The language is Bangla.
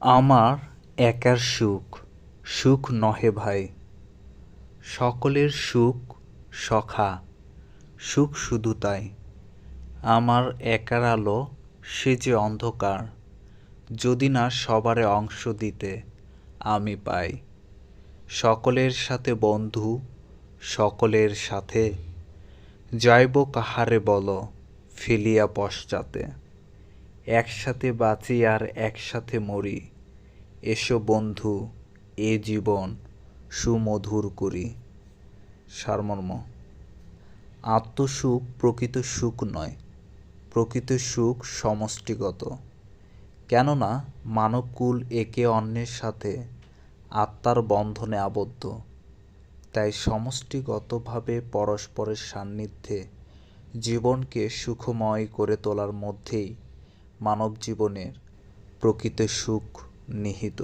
আমার একার সুখ সুখ নহে ভাই। সকলের সুখ সখা, সুখ শুধু তাই। আমার একার আলো সে যে অন্ধকার, যদি না সবারে অংশ দিতে আমি পাই। সকলের সাথে বন্ধু, সকলের সাথে, যাইব কাহারে বলো, ফেলিয়া পশ্চাতে। একসাথে বাঁচি আর একসাথে মরি। এসো বন্ধু, এ জীবন সুমধুর করি। সারমর্ম। আত্মসুখ প্রকৃত সুখ নয়, প্রকৃত সুখ সমষ্টিগত। কেননা মানবকুল একে অন্যের সাথে আত্মার বন্ধনে আবদ্ধ। তাই সমষ্টিগতভাবে পরস্পরের সান্নিধ্যে জীবনকে সুখময় করে তোলার মধ্যেই মানব জীবনের প্রকৃত সুখ নিহিত।